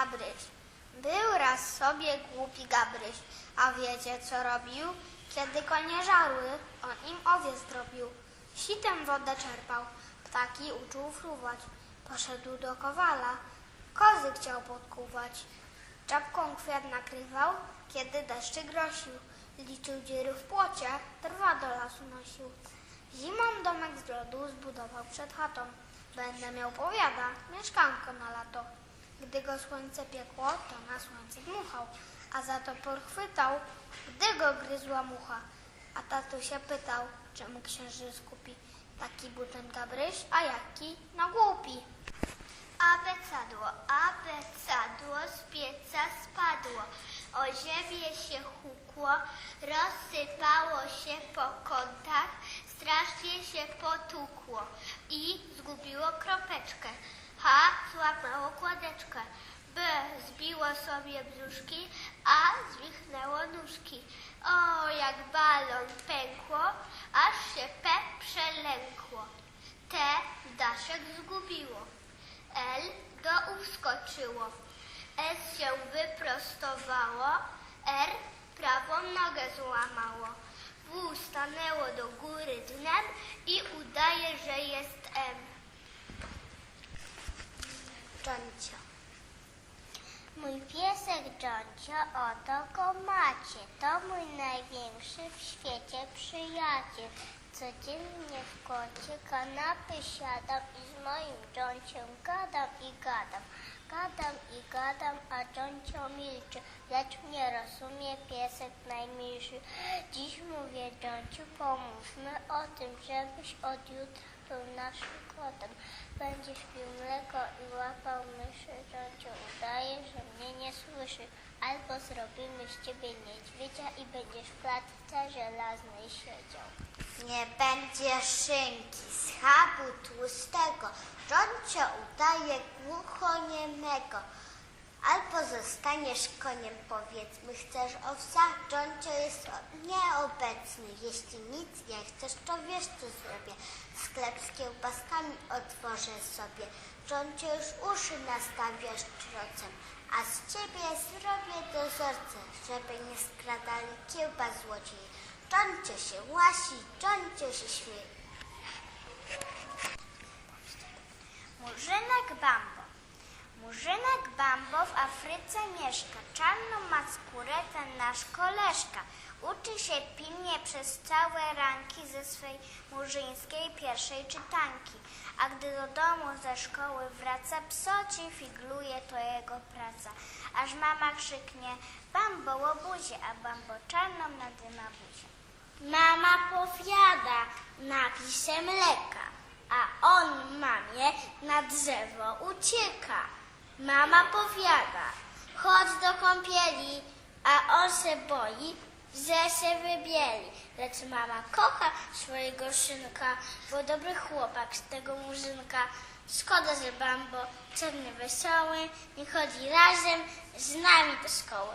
Gabryś. Był raz sobie głupi Gabryś, a wiecie co robił? Kiedy konie żarły, on im owiec zrobił. Sitem wodę czerpał, ptaki uczył fruwać. Poszedł do kowala, kozy chciał podkuwać. Czapką kwiat nakrywał, kiedy deszczy grosił. Liczył dziury w płocie, drwa do lasu nosił. Zimą domek z lodu zbudował przed chatą. Będę miał, powiada, mieszkanko na lato. Gdy go słońce piekło, to na słońce dmuchał, a za to chwytał, gdy go gryzła mucha. A tatu się pytał, czemu księży skupi. Taki był ten Gabryś, a jaki? No głupi. Abecadło, abecadło z pieca spadło, o ziemię się hukło, rozsypało się po kątach, strasznie się potukło i zgubiło kropeczkę. H złapało kładeczkę, B zbiło sobie brzuszki, A zwichnęło nóżki. O, jak balon pękło, aż się P przelękło. T daszek zgubiło. L do uskoczyło. S się wyprostowało. R prawą nogę złamało. W stanęło do góry dnem i udaje, że jest M. Czoncio. Mój piesek Johncio, oto go macie. To mój największy w świecie przyjaciel. Codziennie w kącie kanapy siadam i z moim Jonciem gadam i gadam. Gadam i gadam, a Johncio milczy, lecz mnie rozumie piesek najmilszy. Dziś mówię Jonciu, pomówmy o tym, żebyś od jutra był naszym kotem. Będziesz pił mleko i łapał myszy, Jonciu udaje, że mnie nie słyszy. Albo zrobimy z ciebie niedźwiedzia i będziesz w klatce żelaznej siedział. Nie będzie szynki z chabu tłustego, Czoncio udaje głuchoniemego. Albo zostaniesz koniem, powiedzmy, chcesz owsa, Czoncio jest o- nieobecny. Jeśli nic nie chcesz, to wiesz, co zrobię. Sklep z kiełbaskami otworzę sobie. Czoncio już uszy nastawiasz czrocem, a z ciebie zrobię dozorcę, żeby nie skradali kiełbas złodzieje. Czoncio się łasi, Czoncio się śmieje. Murzynek Bambo. Murzynek Bambo w Afryce mieszka. Czarną ma skórę ten nasz koleżka. Uczy się pilnie przez całe ranki ze swej murzyńskiej pierwszej czytanki. A gdy do domu ze szkoły wraca, psoci figluje to jego praca. Aż mama krzyknie, Bambo łobuzie, a Bambo czarną nadyma buzię. Mama powiada, napij się mleka, a on mamie na drzewo ucieka. Mama powiada, chodź do kąpieli, a on się boi, że się wybieli. Lecz mama kocha swojego szynka, bo dobry chłopak z tego murzynka. Szkoda, że Bambo, czarny wesoły, nie chodzi razem z nami do szkoły.